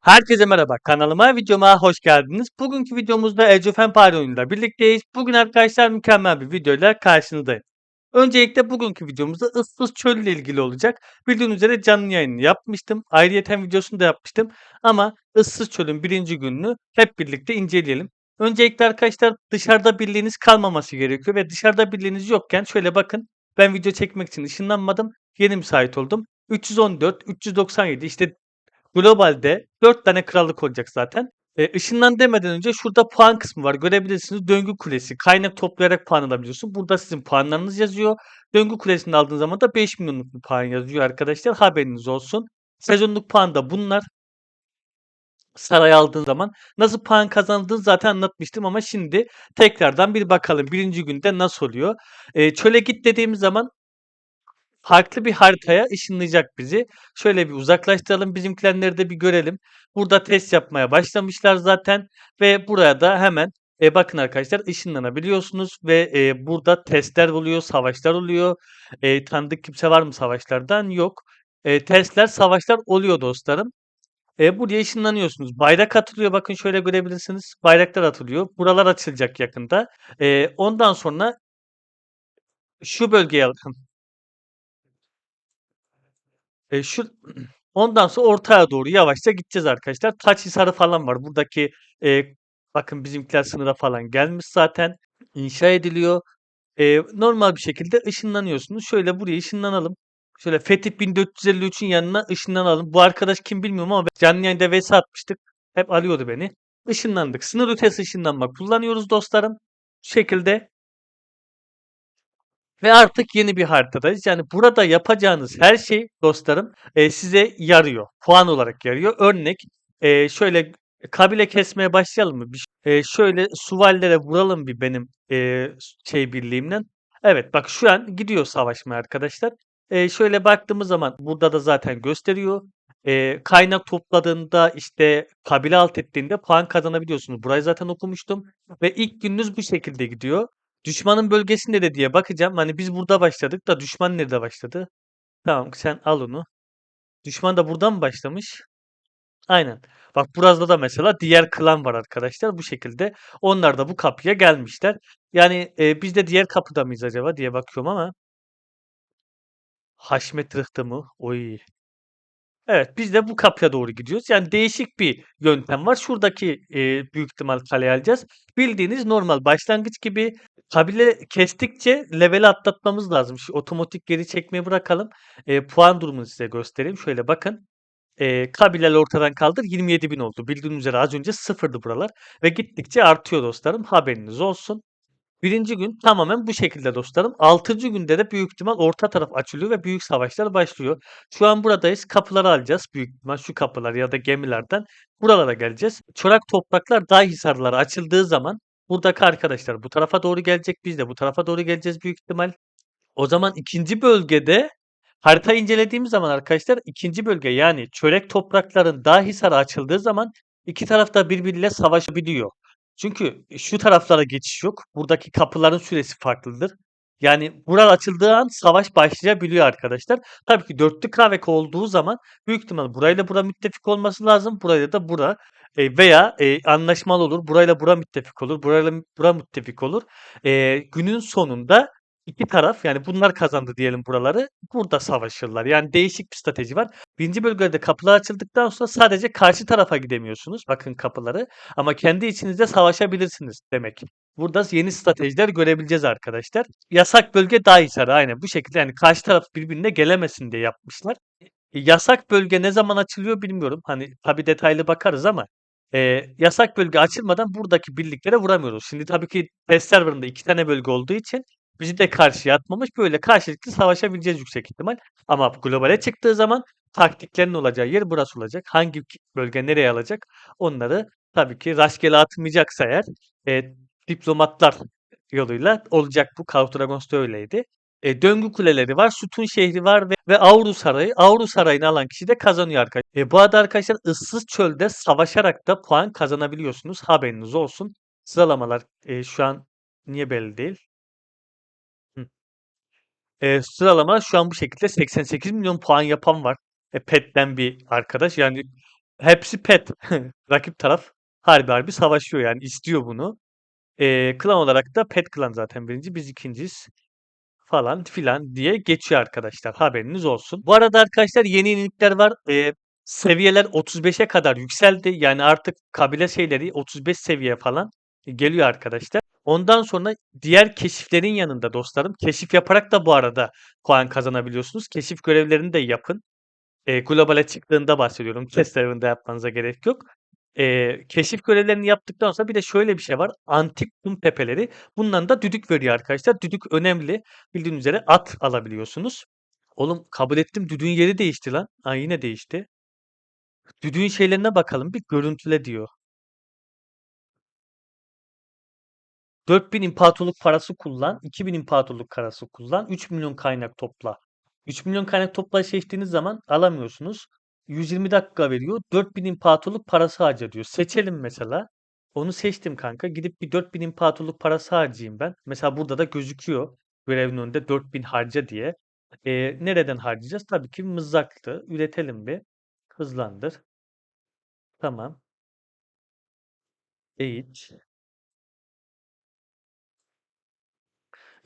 Herkese merhaba. Kanalıma, videoma hoş geldiniz. Bugünkü videomuzda Age of Empires oyunuyla birlikteyiz. Bugün arkadaşlar mükemmel bir videoyla karşınızdayım. Öncelikle bugünkü videomuzda ıssız çöl ile ilgili olacak. Bildiğiniz üzere canlı yayını yapmıştım. Ayrıyeten videosunu da yapmıştım. Ama ıssız çölün birinci gününü hep birlikte inceleyelim. Öncelikle arkadaşlar dışarıda birliğiniz kalmaması gerekiyor ve dışarıda birliğiniz yokken şöyle bakın. Ben video çekmek için ışınlanmadım. Yeni müsait oldum. 314, 397 işte Globalde 4 tane krallık olacak zaten. Eee, ışınlan demeden önce şurada puan kısmı var. Görebilirsiniz. Döngü kulesi. Kaynak toplayarak puan alabiliyorsun. Burada sizin puanlarınız yazıyor. Döngü kulesini aldığın zaman da 5 milyonluk bir puan yazıyor arkadaşlar. Haberiniz olsun. Sezonluk puan da bunlar. Saray aldığın zaman nasıl puan kazandığını zaten anlatmıştım ama şimdi tekrardan bir bakalım. Birinci günde nasıl oluyor? Eee, çöle git dediğimiz zaman farklı bir haritaya ışınlayacak bizi. Şöyle bir uzaklaştıralım bizimkileri de bir görelim. Burada test yapmaya başlamışlar zaten ve buraya da hemen e, bakın arkadaşlar ışınlanabiliyorsunuz ve e, burada testler oluyor, savaşlar oluyor. E, tanıdık kimse var mı savaşlardan? Yok. E, testler, savaşlar oluyor dostlarım. E, buraya ışınlanıyorsunuz. Bayrak atılıyor. Bakın şöyle görebilirsiniz. Bayraklar atılıyor. Buralar açılacak yakında. E, ondan sonra şu bölgeye bakın. E, şu ondan sonra ortaya doğru yavaşça gideceğiz arkadaşlar. Taçhisarı falan var. Buradaki e, bakın bizimkiler sınıra falan gelmiş zaten. İnşa ediliyor. E, normal bir şekilde ışınlanıyorsunuz. Şöyle buraya ışınlanalım. Şöyle Fetih 1453'ün yanına ışınlanalım. Bu arkadaş kim bilmiyorum ama canlı yayında vs atmıştık. Hep alıyordu beni. Işınlandık. Sınır ötesi ışınlanma kullanıyoruz dostlarım. Bu şekilde ve artık yeni bir haritadayız. Yani burada yapacağınız her şey dostlarım e, size yarıyor. Puan olarak yarıyor. Örnek e, şöyle kabile kesmeye başlayalım mı? Bir, e, şöyle suvallere vuralım bir benim e, şey birliğimden. Evet bak şu an gidiyor savaşmaya arkadaşlar. E, şöyle baktığımız zaman burada da zaten gösteriyor. E, kaynak topladığında işte kabile alt ettiğinde puan kazanabiliyorsunuz. Burayı zaten okumuştum. Ve ilk gününüz bu şekilde gidiyor. Düşmanın bölgesi nerede diye bakacağım. Hani biz burada başladık da düşman nerede başladı? Tamam sen al onu. Düşman da buradan mı başlamış? Aynen. Bak burada da mesela diğer klan var arkadaşlar. Bu şekilde. Onlar da bu kapıya gelmişler. Yani e, biz de diğer kapıda mıyız acaba diye bakıyorum ama. Haşmet Rıhtı mı? Oy. Evet, biz de bu kapıya doğru gidiyoruz. Yani değişik bir yöntem var. Şuradaki, eee, büyük ihtimal kaleyi alacağız. Bildiğiniz normal başlangıç gibi kabile kestikçe level'i atlatmamız lazım. Şu otomatik geri çekmeyi bırakalım. Eee, puan durumunu size göstereyim. Şöyle bakın. Eee, kabileleri ortadan kaldır 27.000 oldu. Bildiğiniz üzere az önce sıfırdı buralar ve gittikçe artıyor dostlarım. Haberiniz olsun. Birinci gün tamamen bu şekilde dostlarım. Altıncı günde de büyük ihtimal orta taraf açılıyor ve büyük savaşlar başlıyor. Şu an buradayız. Kapıları alacağız. Büyük ihtimal şu kapılar ya da gemilerden buralara geleceğiz. Çorak topraklar Dağhisarları açıldığı zaman buradaki arkadaşlar bu tarafa doğru gelecek. Biz de bu tarafa doğru geleceğiz büyük ihtimal. O zaman ikinci bölgede haritayı incelediğimiz zaman arkadaşlar ikinci bölge yani çörek toprakların Dağhisarı açıldığı zaman iki tarafta birbiriyle savaşabiliyor. Çünkü şu taraflara geçiş yok. Buradaki kapıların süresi farklıdır. Yani bura açıldığı an savaş başlayabiliyor arkadaşlar. Tabii ki dörtlü kravek olduğu zaman büyük ihtimal burayla bura müttefik olması lazım. Burayla da bura e, veya e, anlaşmalı olur. Burayla bura müttefik olur. Burayla bura müttefik olur. E, günün sonunda iki taraf yani bunlar kazandı diyelim buraları. Burada savaşırlar. Yani değişik bir strateji var. Birinci bölgede kapılar açıldıktan sonra sadece karşı tarafa gidemiyorsunuz. Bakın kapıları. Ama kendi içinizde savaşabilirsiniz demek. Burada yeni stratejiler görebileceğiz arkadaşlar. Yasak bölge Dağhisarı aynen bu şekilde yani karşı taraf birbirine gelemesin diye yapmışlar. E, yasak bölge ne zaman açılıyor bilmiyorum. Hani tabii detaylı bakarız ama e, yasak bölge açılmadan buradaki birliklere vuramıyoruz. Şimdi tabii ki test serverında iki tane bölge olduğu için bizi de karşıya atmamış. Böyle karşılıklı savaşabileceğiz yüksek ihtimal. Ama globale çıktığı zaman taktiklerin olacağı yer burası olacak. Hangi bölge nereye alacak? Onları tabii ki rastgele atmayacaksa eğer e, diplomatlar yoluyla olacak bu. Count Dragons'ta öyleydi. E, döngü kuleleri var, sütun şehri var ve, ve Avru Sarayı. Avru Sarayı'nı alan kişi de kazanıyor arkadaşlar. E, bu arada arkadaşlar ıssız çölde savaşarak da puan kazanabiliyorsunuz. Haberiniz olsun. Sıralamalar e, şu an niye belli değil? Eee, sıralama şu an bu şekilde 88 milyon puan yapan var. E, PET'ten bir arkadaş. Yani Hepsi pet. Rakip taraf harbi harbi savaşıyor yani istiyor bunu. Eee, klan olarak da pet klan zaten birinci, biz ikinciyiz falan filan diye geçiyor arkadaşlar. Haberiniz olsun. Bu arada arkadaşlar yeni yenilikler var. Eee, seviyeler 35'e kadar yükseldi. Yani artık kabile şeyleri 35 seviye falan geliyor arkadaşlar. Ondan sonra diğer keşiflerin yanında dostlarım keşif yaparak da bu arada puan kazanabiliyorsunuz. Keşif görevlerini de yapın. Eee, globale çıktığında bahsediyorum. Test server'ında yapmanıza gerek yok. Eee, keşif görevlerini yaptıktan sonra bir de şöyle bir şey var. Antik kum tepeleri. Bundan da düdük veriyor arkadaşlar. Düdük önemli. Bildiğiniz üzere at alabiliyorsunuz. Oğlum kabul ettim. Düdüğün yeri değişti lan. Ha yine değişti. Düdüğün şeylerine bakalım bir görüntüle diyor. 4000 imparatorluk parası kullan, 2000 imparatorluk parası kullan, 3 milyon kaynak topla. 3 milyon kaynak topla seçtiğiniz zaman alamıyorsunuz. 120 dakika veriyor. 4000 imparatorluk parası harca diyor. Seçelim mesela. Onu seçtim kanka. Gidip bir 4000 imparatorluk parası harcayayım ben. Mesela burada da gözüküyor. Görevin önünde 4000 harca diye. Ee, nereden harcayacağız? Tabii ki mızraktı. Üretelim bir. Hızlandır. Tamam. Eğit.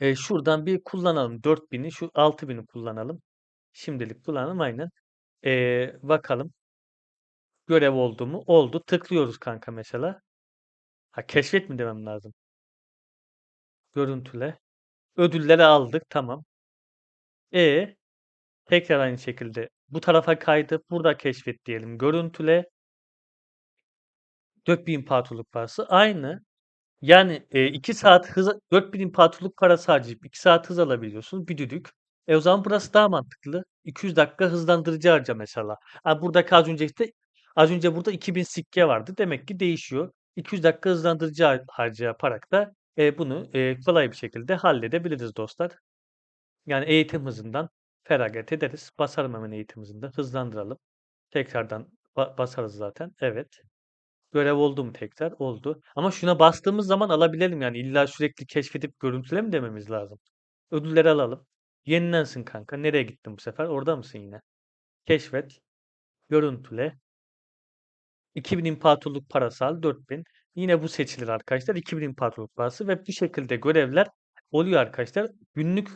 Eee, şuradan bir kullanalım 4000'i, şu 6000'i kullanalım. Şimdilik kullanalım aynen. Eee, bakalım. Görev oldu mu? Oldu. Tıklıyoruz kanka mesela. Ha keşfet mi demem lazım? Görüntüle. Ödülleri aldık. Tamam. E tekrar aynı şekilde bu tarafa kaydı. Burada keşfet diyelim. Görüntüle. 4000 imparatorluk parası. Aynı. Yani, eee, 2 saat hız 4000 imparatorluk parası harcayıp 2 saat hız alabiliyorsun. Bir düdük. E, o zaman burası daha mantıklı. 200 dakika hızlandırıcı harca mesela. Ha, buradaki az önce işte az önce burada 2000 sikke vardı. Demek ki değişiyor. 200 dakika hızlandırıcı har harcı da, eee, bunu, eee, kolay bir şekilde halledebiliriz dostlar. Yani eğitim hızından feragat ederiz. Basarım hemen eğitim hızında. Hızlandıralım. Tekrardan ba basarız zaten. Evet. Görev oldu mu tekrar? Oldu. Ama şuna bastığımız zaman alabilelim yani illa sürekli keşfedip görüntüle mi dememiz lazım? Ödülleri alalım. Yenilensin kanka. Nereye gittin bu sefer? Orada mısın yine? Keşfet. Görüntüle. 2000 imparatorluk parası al. 4000. Yine bu seçilir arkadaşlar. 2000 imparatorluk parası ve bu şekilde görevler oluyor arkadaşlar. Günlük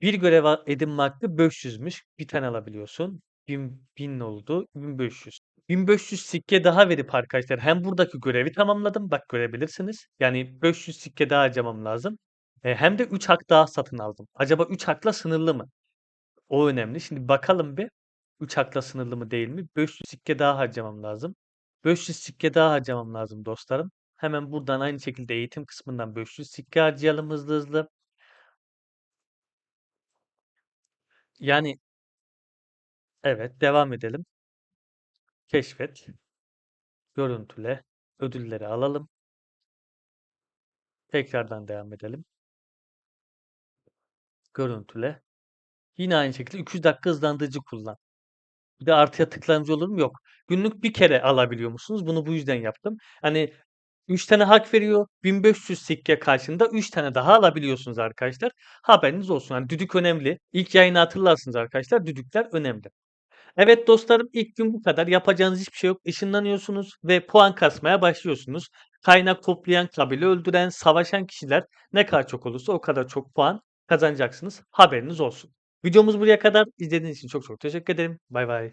bir görev edinme hakkı 500'müş. Bir tane alabiliyorsun. 1000, 1000 oldu. 1500. 1500 sikke daha verip arkadaşlar hem buradaki görevi tamamladım. Bak görebilirsiniz. Yani 500 sikke daha harcamam lazım. E, hem de 3 hak daha satın aldım. Acaba 3 hakla sınırlı mı? O önemli. Şimdi bakalım bir. 3 hakla sınırlı mı değil mi? 500 sikke daha harcamam lazım. 500 sikke daha harcamam lazım dostlarım. Hemen buradan aynı şekilde eğitim kısmından 500 sikke harcayalım hızlı hızlı. Yani evet devam edelim. Keşfet. Görüntüle. Ödülleri alalım. Tekrardan devam edelim. Görüntüle. Yine aynı şekilde 200 dakika hızlandırıcı kullan. Bir de artıya tıklayınca olur mu? Yok. Günlük bir kere alabiliyor musunuz? Bunu bu yüzden yaptım. Hani 3 tane hak veriyor. 1500 sikke karşında 3 tane daha alabiliyorsunuz arkadaşlar. Haberiniz olsun. Hani düdük önemli. İlk yayını hatırlarsınız arkadaşlar. Düdükler önemli. Evet dostlarım ilk gün bu kadar. Yapacağınız hiçbir şey yok. Işınlanıyorsunuz ve puan kasmaya başlıyorsunuz. Kaynak toplayan, kabile öldüren, savaşan kişiler ne kadar çok olursa o kadar çok puan kazanacaksınız. Haberiniz olsun. Videomuz buraya kadar. İzlediğiniz için çok çok teşekkür ederim. Bay bay.